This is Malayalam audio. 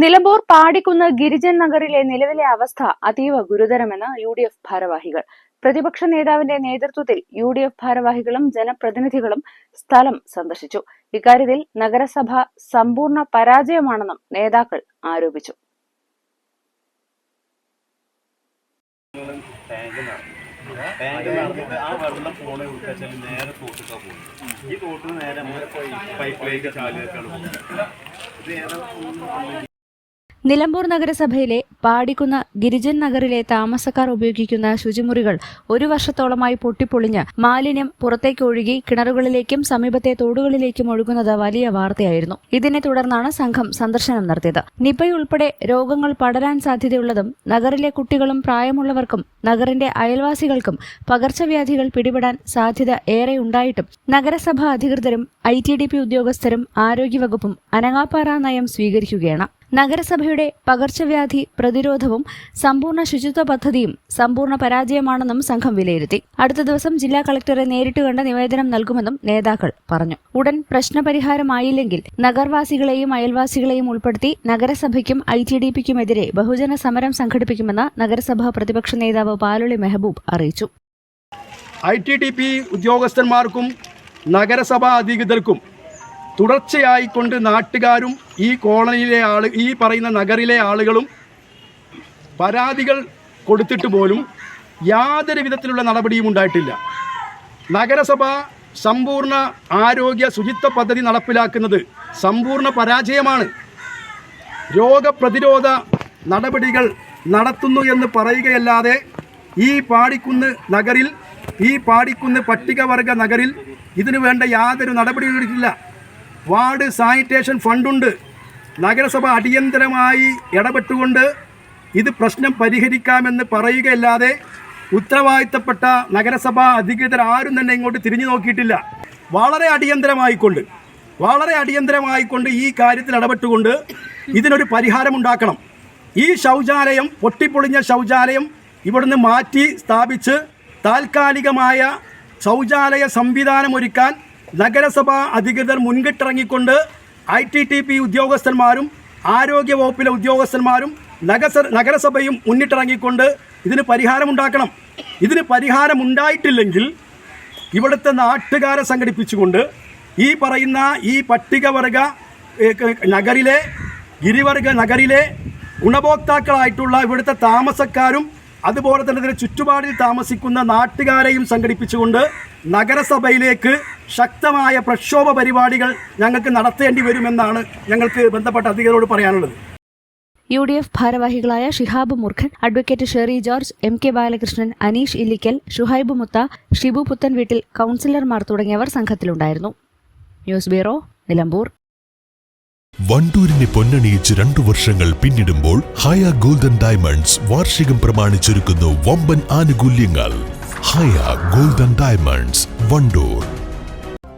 Nilambur Padikkunnu Girijan നഗറിലെ നിലവിലെ അവസ്ഥ അതീവ ഗുരുതരമെന്ന് യു ഡി എഫ് ഭാരവാഹികൾ. പ്രതിപക്ഷ നേതാവിന്റെ നേതൃത്വത്തിൽ യു ഡി എഫ് ഭാരവാഹികളും ജനപ്രതിനിധികളും സ്ഥലം സന്ദർശിച്ചു. ഇക്കാര്യത്തിൽ നഗരസഭ സമ്പൂർണ പരാജയമാണെന്നും നേതാക്കൾ ആരോപിച്ചു. ഈ തോട്ടിന് നേരെ ഇത് ഏതാ നിലമ്പൂർ നഗരസഭയിലെ പാടിക്കുന്ന ഗിരിജൻ നഗറിലെ താമസക്കാർ ഉപയോഗിക്കുന്ന ശുചിമുറികൾ ഒരു വർഷത്തോളമായി പൊട്ടിപ്പൊളിഞ്ഞ് മാലിന്യം പുറത്തേക്ക് ഒഴുകി കിണറുകളിലേക്കും സമീപത്തെ തോടുകളിലേക്കും ഒഴുകുന്നത് വലിയ വാർത്തയായിരുന്നു. ഇതിനെ തുടർന്നാണ് സംഘം സന്ദർശനം നടത്തിയത്. നിപയുൾപ്പെടെ രോഗങ്ങൾ പടരാൻ സാധ്യതയുള്ളതും നഗറിലെ കുട്ടികളും പ്രായമുള്ളവർക്കും നഗറിന്റെ അയൽവാസികൾക്കും പകർച്ചവ്യാധികൾ പിടിപെടാൻ സാധ്യത ഏറെ ഉണ്ടായിട്ടും നഗരസഭാ അധികൃതരും ഐ ടി ഡി പി ഉദ്യോഗസ്ഥരും ആരോഗ്യവകുപ്പും അനങ്ങാപ്പാറ നയം സ്വീകരിക്കുകയാണ്. നഗരസഭയുടെ പകർച്ചവ്യാധി പ്രതിരോധവും സമ്പൂർണ ശുചിത്വ പദ്ധതിയും സമ്പൂർണ പരാജയമാണെന്നും സംഘം വിലയിരുത്തി. അടുത്ത ദിവസം ജില്ലാ കളക്ടറെ നേരിട്ട് കണ്ട് നിവേദനം നൽകുമെന്നും നേതാക്കൾ പറഞ്ഞു. ഉടൻ പ്രശ്നപരിഹാരമായില്ലെങ്കിൽ നഗർവാസികളെയും അയൽവാസികളെയും ഉൾപ്പെടുത്തി നഗരസഭയ്ക്കും ഐ ടി ഡി പിക്കുമെതിരെ ബഹുജന സമരം സംഘടിപ്പിക്കുമെന്ന് നഗരസഭാ പ്രതിപക്ഷ നേതാവ് പാലുളി മെഹബൂബ് അറിയിച്ചു. ഐ ടി ഡി പി ഉദ്യോഗസ്ഥന്മാർക്കും നഗരസഭാ അധികൃതർക്കും തുടർച്ചയായി കൊണ്ട് നാട്ടുകാരും ഈ കോളനിയിലെ ആൾ ഈ പറയുന്ന നഗറിലെ ആളുകളും പരാതികൾ കൊടുത്തിട്ട് പോലും യാതൊരു വിധത്തിലുള്ള നടപടിയും ഉണ്ടായിട്ടില്ല. നഗരസഭ സമ്പൂർണ ആരോഗ്യ ശുചിത്വ പദ്ധതി നടപ്പിലാക്കുന്നത് സമ്പൂർണ പരാജയമാണ്. രോഗപ്രതിരോധ നടപടികൾ നടത്തുന്നു എന്ന് പറയുകയല്ലാതെ ഈ പാടിക്കുന്ന് നഗറിൽ ഈ പാടിക്കുന്ന് പട്ടികവർഗ നഗറിൽ ഇതിനു വേണ്ട യാതൊരു നടപടിയും എടുത്തില്ല വാർഡ് സാനിറ്റേഷൻ ഫണ്ടുണ്ട്. നഗരസഭ അടിയന്തരമായി ഇടപെട്ടുകൊണ്ട് ഇത് പ്രശ്നം പരിഹരിക്കാമെന്ന് പറയുകയല്ലാതെ ഉത്തരവാദിത്തപ്പെട്ട നഗരസഭാ അധികൃതർ ആരും തന്നെ ഇങ്ങോട്ട് തിരിഞ്ഞു നോക്കിയിട്ടില്ല. വളരെ അടിയന്തരമായിക്കൊണ്ട് വളരെ അടിയന്തരമായിക്കൊണ്ട് ഈ കാര്യത്തിൽ ഇടപെട്ടുകൊണ്ട് ഇതിനൊരു പരിഹാരമുണ്ടാക്കണം ഈ ശൗചാലയം പൊട്ടിപ്പൊളിഞ്ഞ ശൗചാലയം ഇവിടുന്ന് മാറ്റി സ്ഥാപിച്ച് താൽക്കാലികമായ ശൗചാലയ സംവിധാനം ഒരുക്കാൻ നഗരസഭാ അധികൃതർ മുൻകിട്ടിറങ്ങിക്കൊണ്ട് ഐ ടി ടി പി ഉദ്യോഗസ്ഥന്മാരും ആരോഗ്യ വകുപ്പിലെ ഉദ്യോഗസ്ഥന്മാരും നഗസ നഗരസഭയും മുന്നിട്ടിറങ്ങിക്കൊണ്ട് ഇതിന് പരിഹാരമുണ്ടാക്കണം. ഇതിന് പരിഹാരമുണ്ടായിട്ടില്ലെങ്കിൽ ഇവിടുത്തെ നാട്ടുകാരെ സംഘടിപ്പിച്ചുകൊണ്ട് ഈ പറയുന്ന ഈ പട്ടികവർഗ നഗരിലെ ഗിരിവർഗ നഗരിലെ ഗുണഭോക്താക്കളായിട്ടുള്ള ഇവിടുത്തെ താമസക്കാരും അതുപോലെ തന്നെ ഇതിന് ചുറ്റുപാടിൽ താമസിക്കുന്ന നാട്ടുകാരെയും സംഘടിപ്പിച്ചുകൊണ്ട് നഗരസഭയിലേക്ക് ശക്തമായ പ്രക്ഷോഭ പരിപാടികൾ ഞങ്ങൾക്ക് നടത്തേണ്ടി വരുമെന്നാണ് ഞങ്ങൾക്ക് ബന്ധപ്പെട്ട അധികൃതരോട് പറയാനുള്ളത്. യു ഡി എഫ് ഭാരവാഹികളായ Shihab Murkhan advocate Sheri George M K Balakrishnan Aneesh Illikkal Shuhaib Mutha Shibu പുത്തൻ വീട്ടിൽ കൗൺസിലർമാർ തുടങ്ങിയവർ സംഘത്തിലുണ്ടായിരുന്നു. News bureau Nilambur. വണ്ടൂരിനെ പൊന്നണിയിച്ച് രണ്ടു വർഷങ്ങൾ പിന്നിടുമ്പോൾ ഹയ ഗോൾഡൻ ഡയമണ്ട്സ് വാർഷികം പ്രമാണിച്ചൊരുക്കുന്നു വമ്പൻ ആനുകൂല്യങ്ങൾ. Haya golden diamonds Wandoor.